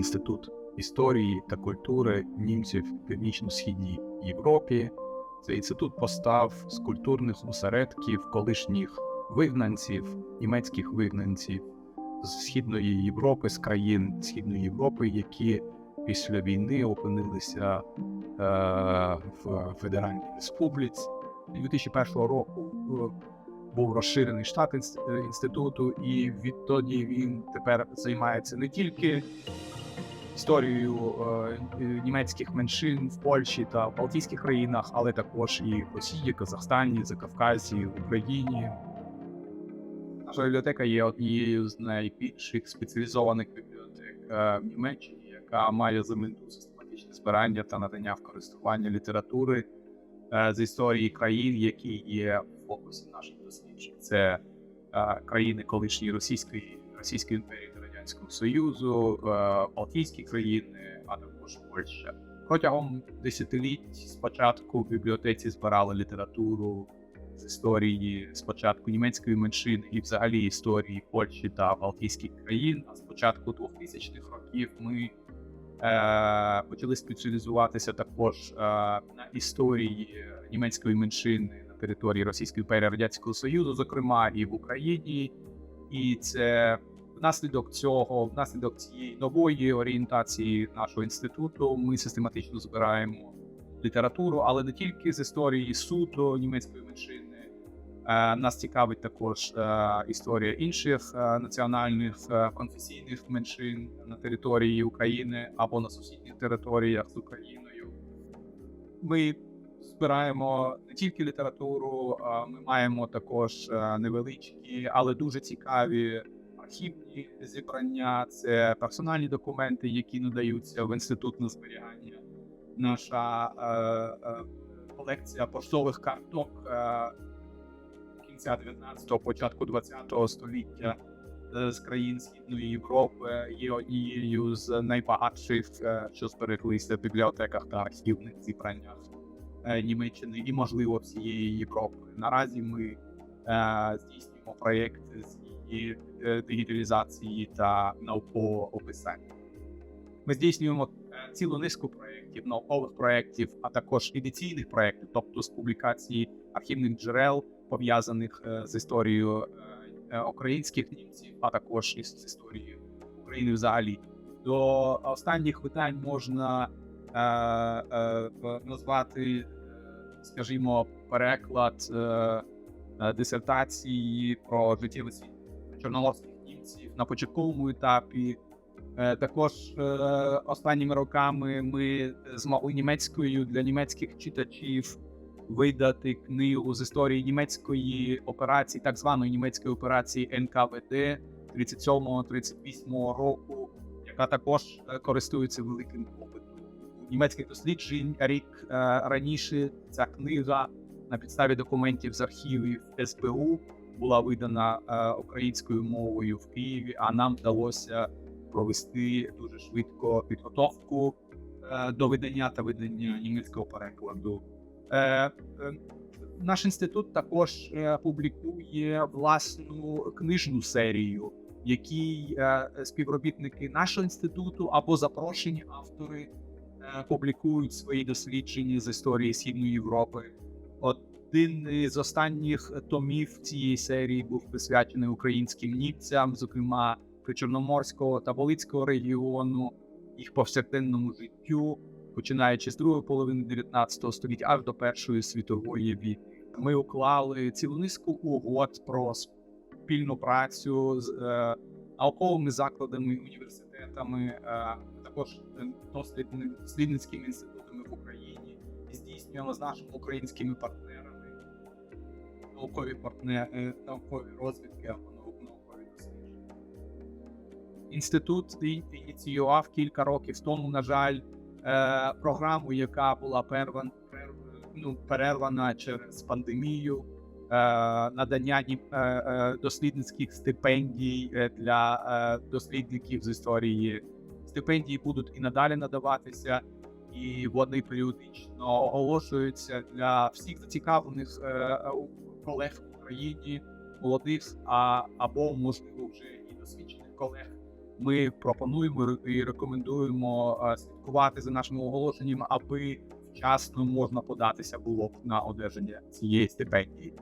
інститут історії та культури німців в північно-східній Європі. Цей інститут постав з культурних осередків колишніх вигнанців, німецьких вигнанців з Східної Європи, з країн Східної Європи, які після війни опинилися е, в Федеральній Республіці. 2001 року е, був розширений штат інституту, і відтоді він тепер займається не тільки історією е, німецьких меншин в Польщі та в Балтійських країнах, але також і в Росії, Казахстані, Закавказі, Україні. Наша бібліотека є однією з найбільших спеціалізованих бібліотек е, в Німеччині, яка має за мету систематичне збирання та надання в користування літератури е, з історії країн, які є в фокусі наших досліджень. Це країни колишньої Російської Російської імперії Радянського Союзу, е, Балтійські країни, а також Польща. Протягом десятиліть спочатку в бібліотеці збирали літературу з історії спочатку німецької меншини і взагалі історії Польщі та Балтійських країн. А з початку 2000-х років ми е, почали спеціалізуватися також е, на історії німецької меншини на території Російської імперії Радянського Союзу, зокрема і в Україні. І це внаслідок цього, внаслідок цієї нової орієнтації нашого інституту, ми систематично збираємо літературу, але не тільки з історії суто німецької меншини. Е, Нас цікавить також е, історія інших е, національних конфесійних меншин на території України або на сусідніх територіях з Україною. Ми збираємо не тільки літературу, ми маємо також невеличкі, але дуже цікаві архівні зібрання. Це персональні документи, які надаються в інститут на зберігання. Наша е, е, колекція поштових карток е, кінця 19-го, початку 20-го століття е, з країн Східної Європи є однією з найбагатших, е, що збереглися в бібліотеках та архівних зібраннях е, Німеччини і, можливо, всієї Європи. Наразі ми е, здійснюємо проєкти з її е, дигіталізації та наукового описання. Ми здійснюємо е, цілу низку проєктів, наукових проєктів, а також едиційних проєктів, тобто з публікації архівних джерел, пов'язаних е, з історією українських німців, а також із історією України взагалі. До останніх видань можна е, е, назвати, скажімо, переклад е, дисертації про життєвий світ чорноморських німців на початковому етапі. Е, Також е, останніми роками ми змогли німецькою для німецьких читачів видати книгу з історії німецької операції, так званої німецької операції НКВД 37-38 року, яка також е, користується великим попитом. Німецьких досліджень рік раніше ця книга на підставі документів з архівів СБУ була видана е, українською мовою в Києві, а нам вдалося провести дуже швидко підготовку е, до видання та видання німецького перекладу. Е, Наш інститут також публікує власну книжну серію, якій співробітники нашого інституту або запрошені автори публікують свої дослідження з історії Східної Європи. Один із останніх томів цієї серії був присвячений українським німцям, зокрема Причорноморського та Волицького регіону, їх повсякденному життю, починаючи з другої половини 19 століття аж до Першої світової війни. Ми уклали цілу низку угод про спільну працю з е, науковими закладами, університетами, е, також дослідни- дослідницькими інститутами в Україні і здійснюємо з нашими українськими партнерами наукові партнери, наукові розвідки або наукові дослідження. Інститут ініціював кілька років тому, на жаль, е, програму, яка була перван, пер, ну, перервана через пандемію, е, надання е, е, дослідницьких стипендій е, для е, дослідників з історії. Стипендії будуть і надалі надаватися, і вони періодично оголошуються для всіх зацікавлених е, колег в Україні, молодих, а або можливо вже і досвідчених колег ми пропонуємо і рекомендуємо е, слідкувати за нашими оголошеннями, аби вчасно можна податися було б на одержання цієї стипендії.